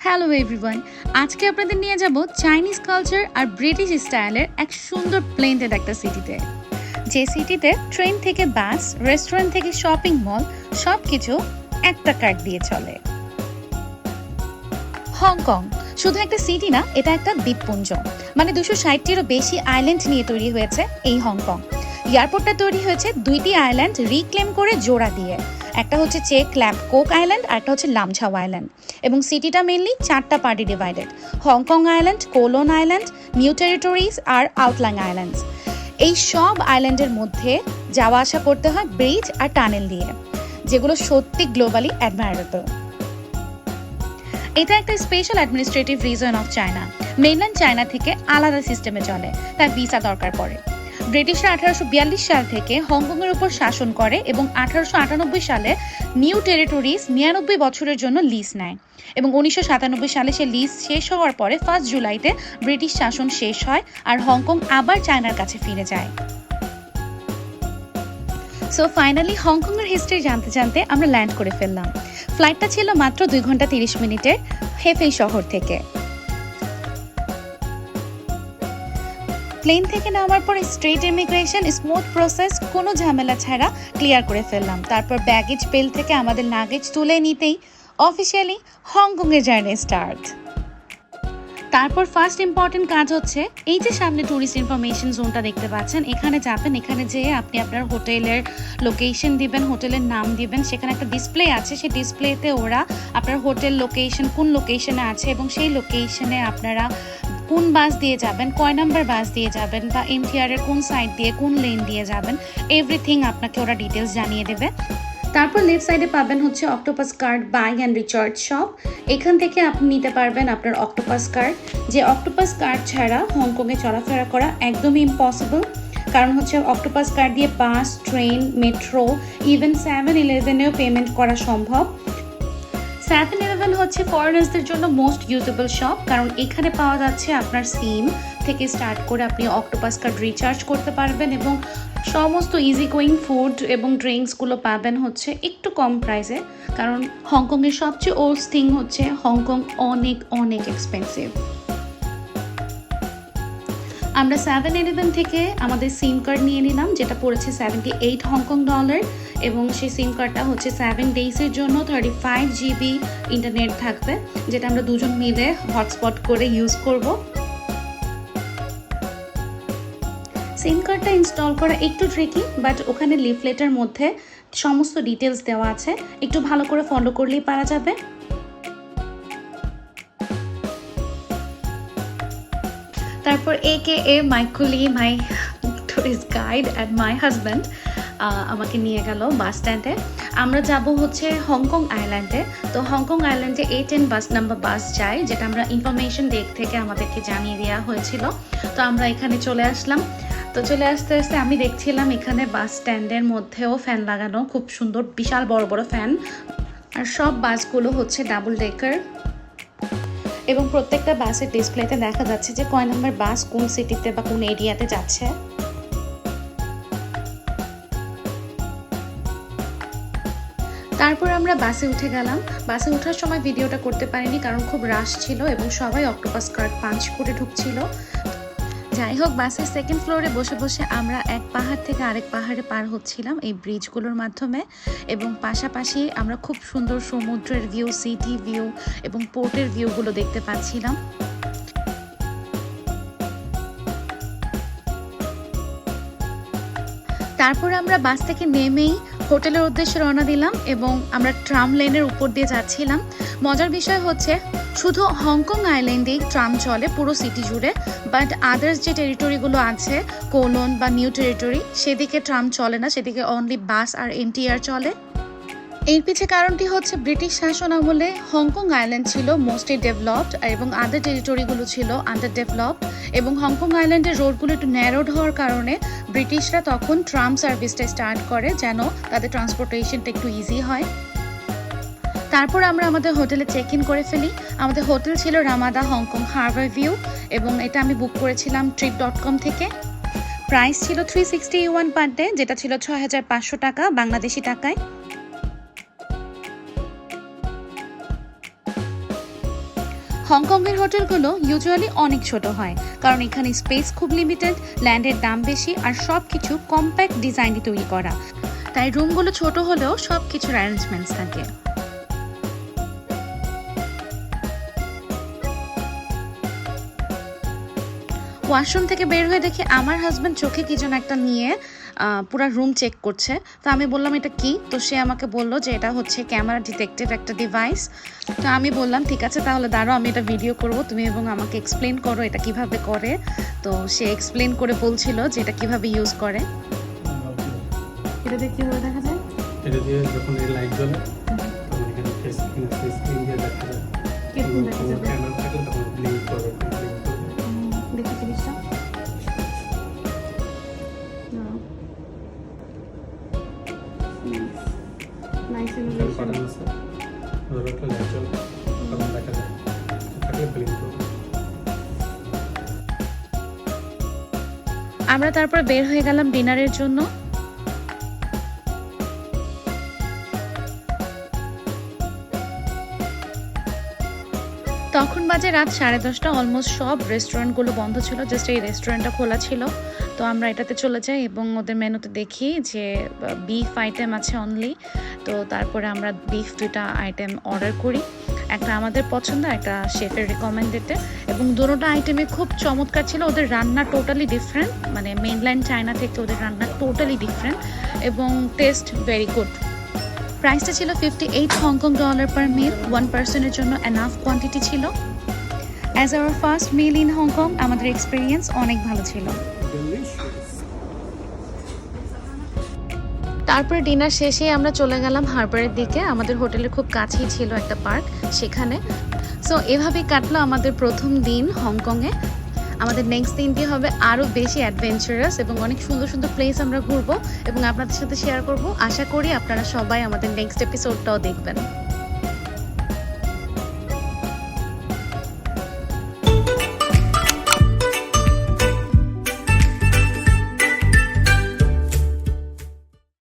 Hello everyone আজকে আপনাদের নিয়ে যাব চাইনিজ কালচার আর ব্রিটিশ স্টাইলের এক সুন্দর প্লেন্টেড একটা সিটিতে যে সিটিতে ট্রেন থেকে বাস রেস্টুরেন্ট থেকে শপিং মল সব কিছু একটা কার্ড দিয়ে চলে। হংকং শুধু একটা সিটি না, এটা একটা দ্বীপপুঞ্জ। মানে দুশো ষাটটিরও বেশি আইল্যান্ড নিয়ে তৈরি হয়েছে এই হংকং এয়ারপোর্টটা তৈরি হয়েছে দুইটি আইল্যান্ড রিক্লেম করে জোড়া দিয়ে। একটা হচ্ছে চেক ল্যাম্প কোক আইল্যান্ড, আর একটা হচ্ছে লামঝাও আইল্যান্ড। এবং সিটিটা মেনলি চারটা party divided Hong Kong island, Kowloon island, new territories, আর আউটলাইং আইল্যান্ডস। এই সব আইল্যান্ডের মধ্যে যাওয়া আসা করতে হয় ব্রিজ আর টানেল দিয়ে, যেগুলো সত্যি গ্লোবালি অ্যাডমায়ারেবল এটা একটা special administrative region of China mainland China থেকে আলাদা সিস্টেমে চলে, তার ভিসা দরকার পড়ে। ব্রিটিশরা আঠারোশো বিয়াল্লিশ সাল থেকে হংকংয়ের উপর শাসন করে এবং আঠারোশো আটানব্বই সালে নিউ টেরিটরিজ নিরানব্বই বছরের জন্য লিজ নেয়। এবং উনিশশো সাতানব্বই সালে সে লিজ শেষ হওয়ার পরে ফার্স্ট জুলাইতে ব্রিটিশ শাসন শেষ হয় আর হংকং আবার চায়নার কাছে ফিরে যায়। সো ফাইনালি হংকংয়ের হিস্ট্রি জানতে জানতে আমরা ল্যান্ড করে ফেললাম। ফ্লাইটটা ছিল মাত্র দুই ঘণ্টা তিরিশ মিনিটের হেফেই শহর থেকে। প্লেন থেকে নামার পরে স্ট্রেট ইমিগ্রেশন স্মুথ প্রসেস কোনো ঝামেলা ছাড়া ক্লিয়ার করে ফেললাম। তারপর ব্যাগেজ বেল থেকে আমাদের লাগেজ তুলে নিতেই অফিসিয়ালি হংকংয়ের জার্নি স্টার্ট তারপর ফার্স্ট ইম্পর্টেন্ট কাজ হচ্ছে, এই যে সামনে ট্যুরিস্ট ইনফরমেশন জোনটা দেখতে পাচ্ছেন, এখানে যাবেন, এখানে যেয়ে আপনি আপনার হোটেলের লোকেশন দিবেন, হোটেলের নাম দিবেন, সেখানে একটা ডিসপ্লে আছে, সেই ডিসপ্লেতে ওরা আপনার হোটেল লোকেশন কোন লোকেশনে আছে, এবং সেই লোকেশনে আপনারা কোন বাস দিয়ে যাবেন, কয় নাম্বার বাস দিয়ে যাবেন, বা এমটিআর এর কোন সাইড দিয়ে, কোন লেন দিয়ে যাবেন এভরিথিং আপনাকে ওরা ডিটেলস জানিয়ে দেবে। তারপর লেফট সাইডে পাবেন হচ্ছে Octopus card buy and recharge shop এখান থেকে আপনি নিতে পারবেন আপনার অক্টোপাস কার্ড যে অক্টোপাস কার্ড ছাড়া হংকংয়ে চলাফেরা করা একদমই ইম্পসিবল কারণ হচ্ছে অক্টোপাস কার্ড দিয়ে bus train metro even seven ইলেভেনেও payment করা সম্ভব। সেভেন ইলেভেন হচ্ছে ফরেনার্সদের জন্য মোস্ট ইউজেবল শপ কারণ এখানে পাওয়া যাচ্ছে আপনার সিম থেকে স্টার্ট করে আপনি অক্টোপাস কার্ড রিচার্জ করতে পারবেন এবং সমস্ত ইজি গোয়িং ফুড এবং ড্রিঙ্কসগুলো পাবেন হচ্ছে একটু কম প্রাইসে কারণ হংকংয়ের সবচেয়ে ওল্ড থিং হচ্ছে হংকং অনেক অনেক এক্সপেন্সিভ আমরা সেভেন ইলেভেন থেকে আমাদের সিম কার্ড নিয়ে নিলাম, যেটা পড়েছে সেভেন্টি এইট হংকং ডলার এবং সেই সিম কার্ডটা হচ্ছে সেভেন ডেইসের জন্য থার্টি ফাইভ জিবি ইন্টারনেট থাকবে, যেটা আমরা দুজন মিলে হটস্পট করে ইউজ করব। সিম কার্ডটা ইনস্টল করা একটু ট্রিকি বাট ওখানে লিফলেটের মধ্যে সমস্ত ডিটেলস দেওয়া আছে। একটু ভালো করে ফলো করলেই পারা যাবে। তারপর A K A মাইকুলি my tourist guide and my husband আমাকে নিয়ে গেল বাস স্ট্যান্ডে আমরা যাব হচ্ছে হংকং আইল্যান্ডে তো হংকং আইল্যান্ডে এ টেন বাস নাম্বার বাস যায়, যেটা আমরা ইনফরমেশন ডেক থেকে আমাদেরকে জানিয়ে দেওয়া হয়েছিল। তো আমরা এখানে চলে আসলাম। তো চলে আসতে আসতে আমি দেখছিলাম এখানে বাস স্ট্যান্ডের মধ্যেও ফ্যান লাগানো। খুব সুন্দর, বিশাল বড় বড় ফ্যান আর সব বাসগুলো হচ্ছে ডাবল ডেকার এবং প্রত্যেকটা বাসের ডিসপ্লেতে দেখা যাচ্ছে যে কয় নম্বর বাস কোন সিটিতে বা কোন এরিয়াতে যাচ্ছে। তারপর আমরা বাসে উঠে গেলাম। বাসে ওঠার সময় ভিডিওটা করতে পারিনি কারণ খুব রাশ ছিল এবং সবাই অক্টোপাস কার্ড পাঞ্চ করে ঢুকছিল। যাই হোক বাসের সেকেন্ড ফ্লোরে বসে বসে আমরা এক পাহাড় থেকে আরেক পাহাড়ে পার হচ্ছিলাম এই ব্রিজগুলোর মাধ্যমে এবং পাশাপাশি আমরা খুব সুন্দর সমুদ্রের ভিউ সিটি ভিউ এবং পোর্টের ভিউগুলো দেখতে পাচ্ছিলাম। তারপর আমরা বাস থেকে নেমেই হোটেলের উদ্দেশ্যে রওনা দিলাম এবং আমরা ট্রাম লেনের উপর দিয়ে যাচ্ছিলাম। মজার বিষয় হচ্ছে শুধু হংকং আইল্যান্ডেই ট্রাম চলে পুরো সিটি জুড়ে বাট আদার্স যে টেরিটরিগুলো আছে, কোলন বা নিউ টেরিটরি সেদিকে ট্রাম চলে না, সেদিকে অনলি বাস আর এনটিআর চলে। এর পিছে কারণটি হচ্ছে ব্রিটিশ শাসন আমলে হংকং আইল্যান্ড ছিল মোস্টলি ডেভেলপড এবং আদার টেরিটরিগুলো ছিল আন্ডার ডেভেলপড এবং হংকং আইল্যান্ডের রোডগুলো একটু ন্যারোড হওয়ার কারণে ব্রিটিশরা তখন ট্রাম সার্ভিসটা স্টার্ট করে যেন তাদের ট্রান্সপোর্টেশনটা একটু ইজি হয়। তারপর আমরা আমাদের হোটেলে চেক ইন করে ফেলি। আমাদের হোটেল ছিল রামাদা, হংকং হারবার ভিউ এবং এটা আমি বুক করেছিলাম ট্রিপ ডট কম থেকে। প্রাইস ছিল three sixty one per day যেটা ছিল ছয় হাজার পাঁচশো টাকা বাংলাদেশি টাকায়। হংকংয়ের হোটেলগুলো ইউজুয়ালি অনেক ছোট হয়, কারণ এখানে স্পেস খুব লিমিটেড ল্যান্ডের দাম বেশি আর সব কিছু কম্প্যাক্ট ডিজাইনে তৈরি করা। তাই রুমগুলো ছোট হলেও সব কিছুর অ্যারেঞ্জমেন্টস থাকে। ওয়াশরুম থেকে বের হয়ে দেখি আমার হাজব্যান্ড চোখে কি যেন একটা নিয়ে পুরা রুম চেক করছে। তো আমি বললাম এটা কি? তো সে আমাকে বলল যে এটা হচ্ছে ক্যামেরা ডিটেক্টেড একটা ডিভাইস তো আমি বললাম ঠিক আছে তাহলে দাঁড়াও আমি এটা ভিডিও করব। তুমি এবং আমাকে এক্সপ্লেন করো এটা কীভাবে করে। তো সে এক্সপ্লেন করে বলছিল যে এটা কীভাবে ইউজ করে। এটা দিয়ে কীভাবে দেখা যায়। এটা দিয়ে যখন এই লাইট জ্বলে তখন এখানে ফেস স্ক্রিন ফেস স্ক্রিন দিয়ে দেখা যায়? ক্যামেরা আমরা তারপর বের হয়ে গেলাম ডিনারের জন্য। তখন বাজে রাত সাড়ে দশটা অলমোস্ট সব রেস্টুরেন্টগুলো বন্ধ ছিল জাস্ট এই রেস্টুরেন্টটা খোলা ছিল। তো আমরা এটাতে চলে যাই এবং ওদের মেনুতে দেখি যে বিফ আইটেম আছে অনলি তো তারপরে আমরা বিফ দুটা আইটেম অর্ডার করি। একটা আমাদের পছন্দ, একটা শেফের রিকমেন্ডেডে এবং দুটোটা আইটেমে খুব চমৎকার ছিল, ওদের রান্না টোটালি ডিফারেন্ট মানে মেনল্যান্ড চায়না থেকে ওদের রান্না টোটালি ডিফারেন্ট এবং টেস্ট ভেরি গুড প্রাইসটা ছিল fifty eight Hong Kong dollar per meal one পার্সনের জন্য এনাফ কোয়ান্টিটি ছিল। As our first meal in Hong Kong আমাদের এক্সপিরিয়েন্স অনেক ভালো ছিল। তারপরে ডিনার শেষে আমরা চলে গেলাম হারবারের দিকে। আমাদের হোটেলের খুব কাছেই ছিল একটা পার্ক সেখানে। সো এভাবেই কাটলো আমাদের প্রথম দিন হংকংয়ে। আমাদের নেক্সট দিনটি হবে আরও বেশি অ্যাডভেঞ্চারাস এবং অনেক সুন্দর সুন্দর প্লেস আমরা ঘুরবো এবং আপনাদের সাথে শেয়ার করব। আশা করি আপনারা সবাই আমাদের নেক্সট এপিসোডটাও দেখবেন।